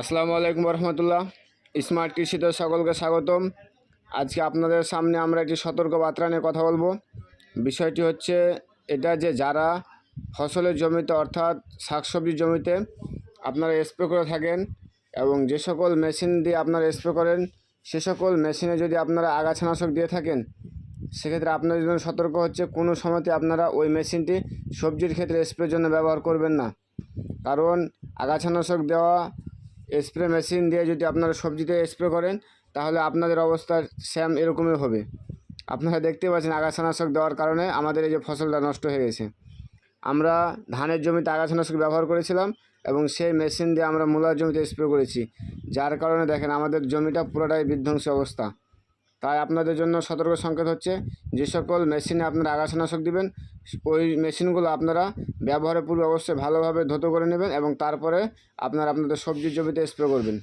আসসালামু আলাইকুম রহমতুল্লাহ স্মার্ট কৃষিতে সকলকে স্বাগতম। আজকে আপনাদের সামনে আমরা একটি সতর্ক বার্তা নিয়ে কথা বলব। বিষয়টি হচ্ছে এটা যে যারা ফসলের জমিতে অর্থাৎ শাকসবজির জমিতে আপনারা স্প্রে করে থাকেন এবং যে সকল মেশিন দিয়ে আপনারা স্প্রে করেন, সে সকল মেশিনে যদি আপনারা আগাছানাশক দিয়ে থাকেন, সেক্ষেত্রে আপনাদের জন্য সতর্ক হচ্ছে কোনো সময়তে আপনারা ওই মেশিনটি সবজির ক্ষেত্রে স্প্রের জন্য ব্যবহার করবেন না। কারণ আগাছানাশক দেওয়া স্প্রে মেশিন দিয়ে যদি আপনারা সবজিতে স্প্রে করেন, তাহলে আপনাদের অবস্থা স্যাম এরকমই হবে। আপনারা দেখতে পাচ্ছেন আগাছানাশক দেওয়ার কারণে আমাদের এই যে ফসলটা নষ্ট হয়ে গেছে। আমরা ধানের জমিতে আগাছানাশক ব্যবহার করেছিলাম এবং সেই মেশিন দিয়ে আমরা মূলার জমিতে স্প্রে করেছি। যার কারণে দেখেন আমাদের জমিটা পুরোটাই বিধ্বংসী অবস্থা। তাই আপনাদের জন্য সতর্ক সংকেত হচ্ছে, যে সকল মেশিনে আপনারা আগাছানাশক দিবেন, ওই মেশিনগুলো আপনারা ব্যবহারের পূর্বে অবশ্যই ভালোভাবে ধুতো করে নেবেন এবং তারপরে আপনারা আপনাদের সবজির জমিতে স্প্রে করবেন।